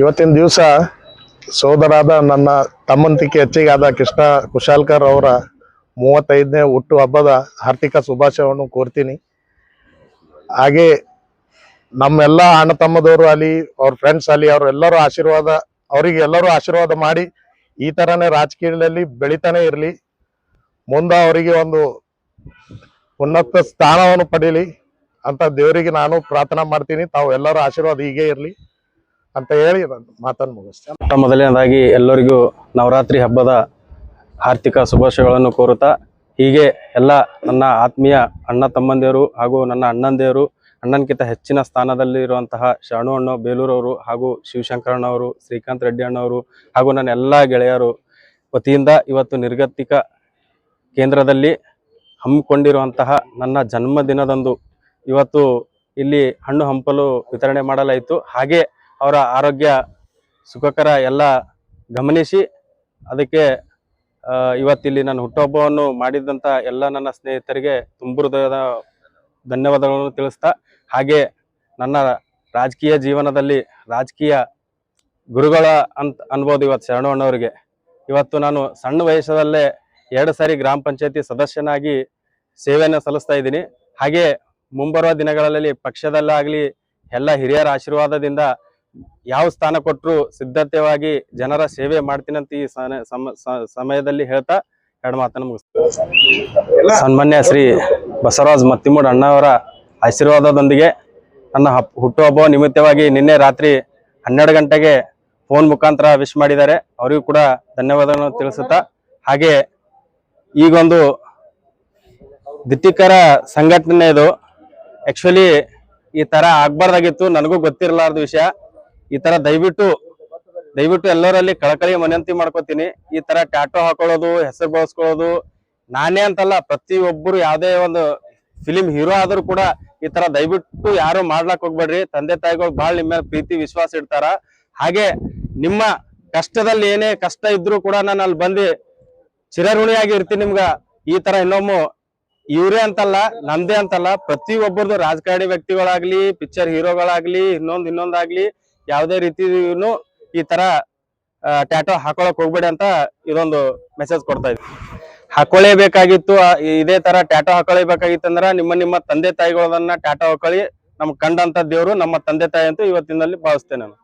ಇವತ್ತಿನ ದಿವಸ ಸೋದರಾದ ನನ್ನ ತಮ್ಮಂತಿಕೆ ಹೆಚ್ಚಿಗಾದ ಕೃಷ್ಣ ಕುಶಾಲ್ಕರ್ ಅವರ ಮೂವತ್ತೈದನೇ ಹುಟ್ಟು ಹಬ್ಬದ ಆರ್ಥಿಕ ಶುಭಾಶಯವನ್ನು ಕೋರ್ತೀನಿ. ಹಾಗೆ ನಮ್ಮೆಲ್ಲ ಅಣ್ಣ ತಮ್ಮದವರು ಅಲ್ಲಿ, ಅವ್ರ ಫ್ರೆಂಡ್ಸ್ ಅಲ್ಲಿ ಅವರೆಲ್ಲರೂ ಆಶೀರ್ವಾದ, ಅವರಿಗೆ ಎಲ್ಲರೂ ಆಶೀರ್ವಾದ ಮಾಡಿ ಈ ಥರನೇ ರಾಜಕೀಯದಲ್ಲಿ ಬೆಳಿತಾನೆ ಇರಲಿ. ಮುಂದೆ ಅವರಿಗೆ ಒಂದು ಉನ್ನತ ಸ್ಥಾನವನ್ನು ಪಡೀಲಿ ಅಂತ ದೇವರಿಗೆ ನಾನು ಪ್ರಾರ್ಥನಾ ಮಾಡ್ತೀನಿ. ತಾವು ಎಲ್ಲರೂ ಆಶೀರ್ವಾದ ಹೀಗೆ ಇರಲಿ. ಅಂತ ಹೇಳಿ ನಾನು ಮಾತನ್ನು ಮುಗಿಸ್ತೇನೆ ಮೊದಲನೇದಾಗಿ ಎಲ್ಲರಿಗೂ ನವರಾತ್ರಿ ಹಬ್ಬದ ಆರ್ಥಿಕ ಶುಭಾಶಯಗಳನ್ನು ಕೋರುತ್ತಾ, ಹೀಗೆ ಎಲ್ಲ ನನ್ನ ಆತ್ಮೀಯ ಅಣ್ಣ ತಮ್ಮಂದಿರು ಹಾಗೂ ನನ್ನ ಅಣ್ಣಂದಿರು ಅಣ್ಣನಕ್ಕಿಂತ ಹೆಚ್ಚಿನ ಸ್ಥಾನದಲ್ಲಿ ಇರುವಂತಹ ಶರಣು ಅಣ್ಣ ಬೇಲೂರವರು ಹಾಗೂ ಶಿವಶಂಕರಣ್ಣವರು ಶ್ರೀಕಾಂತ್ ರೆಡ್ಡಿ ಅಣ್ಣವರು ಹಾಗೂ ನನ್ನ ಎಲ್ಲ ಗೆಳೆಯರು, ವತಿಯಿಂದ ಇವತ್ತು ನಿರ್ಗತಿಕ ಕೇಂದ್ರದಲ್ಲಿ ಹಮ್ಮಿಕೊಂಡಿರುವಂತಹ ನನ್ನ ಜನ್ಮದಿನದಂದು ಇವತ್ತು ಇಲ್ಲಿ ಹಣ್ಣು ಹಂಪಲು ವಿತರಣೆ ಮಾಡಲಾಯಿತು. ಹಾಗೆ ಅವರ ಆರೋಗ್ಯ ಸುಖಕರ ಎಲ್ಲ ಗಮನಿಸಿ ಅದಕ್ಕೆ ಇವತ್ತಿಲ್ಲಿ ನಾನು ಹುಟ್ಟುಹಬ್ಬವನ್ನು ಮಾಡಿದಂಥ ಎಲ್ಲ ನನ್ನ ಸ್ನೇಹಿತರಿಗೆ ತುಂಬ ಹೃದಯದ ಧನ್ಯವಾದಗಳನ್ನು ತಿಳಿಸ್ತಾ, ಹಾಗೆ ನನ್ನ ರಾಜಕೀಯ ಜೀವನದಲ್ಲಿ ರಾಜಕೀಯ ಗುರುಗಳ ಅಂತ ಅನ್ಬೋದು ಇವತ್ತು ಶರಣವಣ್ಣವರಿಗೆ ಇವತ್ತು ನಾನು ಸಣ್ಣ ವಯಸ್ಸದಲ್ಲೇ ಎರಡು ಸಾರಿ ಗ್ರಾಮ ಪಂಚಾಯತಿ ಸದಸ್ಯನಾಗಿ ಸೇವೆಯನ್ನು ಸಲ್ಲಿಸ್ತಾ ಇದ್ದೀನಿ. ಹಾಗೆ ಮುಂಬರುವ ದಿನಗಳಲ್ಲಿ ಪಕ್ಷದಲ್ಲಾಗಲಿ ಎಲ್ಲ ಹಿರಿಯರ ಆಶೀರ್ವಾದದಿಂದ ಯಾವ ಸ್ಥಾನ ಕೊಟ್ಟರು ಸಿದ್ಧತೆವಾಗಿ ಜನರ ಸೇವೆ ಈ ಸನ- ಸಮ- ಸ- ಸಮಯದಲ್ಲಿ ಹೇಳ್ತಾ ಎರಡು ಮಾತನ್ನು ಮುಗಿಸ್ತೀನಿ. ಸನ್ಮಾನ್ಯ ಶ್ರೀ ಬಸವರಾಜ್ ಮತ್ತಿಮೂಡ್ ಅಣ್ಣವರ ಆಶೀರ್ವಾದದೊಂದಿಗೆ ನನ್ನ ಹುಟ್ಟುಹಬ್ಬ ನಿಮಿತ್ತವಾಗಿ ನಿನ್ನೆ ರಾತ್ರಿ ಹನ್ನೆರಡು ಗಂಟೆಗೆ ಫೋನ್ ಮುಖಾಂತರ ವಿಶ್ ಮಾಡಿದ್ದಾರೆ. ಅವರಿಗೂ ಕೂಡ ಧನ್ಯವಾದಗಳನ್ನು ತಿಳಿಸುತ್ತಾ, ಹಾಗೆ ಈಗೊಂದು ದಿಟ್ಟಿಕರ ಸಂಘಟನೆ ಇದು ಆಕ್ಚುಲಿ ಈ ತರ ಆಗ್ಬಾರ್ದಾಗಿತ್ತು. ನನಗೂ ಗೊತ್ತಿರಲಾರ್ದ ವಿಷಯ. ಈ ತರ ದಯವಿಟ್ಟು ದಯವಿಟ್ಟು ಎಲ್ಲರಲ್ಲಿ ಕಳಕಳಿ ಮನಂತಿ ಮಾಡ್ಕೋತೀನಿ. ಈ ತರ ಟ್ಯಾಟೋ ಹಾಕೊಳ್ಳೋದು, ಹೆಸರು ಬಳಸ್ಕೊಳ್ಳೋದು, ನಾನೇ ಅಂತಲ್ಲ, ಪ್ರತಿಯೊಬ್ಬರು ಯಾವ್ದೇ ಒಂದು ಫಿಲಿಂ ಹೀರೋ ಆದ್ರೂ ಕೂಡ ಈ ತರ ದಯವಿಟ್ಟು ಯಾರು ಮಾಡ್ಲಾಕ್ ಹೋಗ್ಬೇಡ್ರಿ. ತಂದೆ ತಾಯಿಗಳು ಬಹಳ ನಿಮ್ಮ ಪ್ರೀತಿ, ವಿಶ್ವಾಸ ಇಡ್ತಾರ. ಹಾಗೆ ನಿಮ್ಮ ಕಷ್ಟದಲ್ಲಿ ಏನೇ ಕಷ್ಟ ಇದ್ರು ಕೂಡ ನಾನು ಅಲ್ಲಿ ಬಂದು ಚಿರಋಣಿಯಾಗಿ ಇರ್ತೀನಿ ನಿಮ್ಗ. ಈ ತರ ಇನ್ನೊಮ್ಮೆ ಇವ್ರೇ ಅಂತಲ್ಲ ನಮ್ದೇ ಅಂತಲ್ಲ, ಪ್ರತಿಯೊಬ್ಬರದು ರಾಜಕಾರಣಿ ವ್ಯಕ್ತಿಗಳಾಗ್ಲಿ ಪಿಕ್ಚರ್ ಹೀರೋಗಳಾಗ್ಲಿ ಇನ್ನೊಂದ್, ಇನ್ನೊಂದಾಗ್ಲಿ ಯಾವುದೇ ರೀತಿಯೂ ಈ ತರ ಟ್ಯಾಟೋ ಹಾಕೊಳಕ್ ಹೋಗ್ಬೇಡಿ ಅಂತ ಇದೊಂದು ಮೆಸೇಜ್ ಕೊಡ್ತಾ ಇದ್ವಿ ಹಾಕೊಳ್ಳೇಬೇಕಾಗಿತ್ತು ಬೇಕಾಗಿತ್ತು ಇದೇ ತರ ಟ್ಯಾಟೋ ಹಾಕೊಳ್ಳೇಬೇಕಾಗಿತ್ತಂದ್ರ ನಿಮ್ಮ ನಿಮ್ಮ ತಂದೆ ತಾಯಿಗಳನ್ನ ಟ್ಯಾಟೋ ಹಾಕೊಳ್ಳಿ. ನಮ್ಗ್ ಕಂಡಂತ ದೇವರು ನಮ್ಮ ತಂದೆ ತಾಯಿ ಅಂತೂ ಇವತ್ತಿನಲ್ಲಿ ಭಾವಿಸ್ತೇನೆ ನಾನು.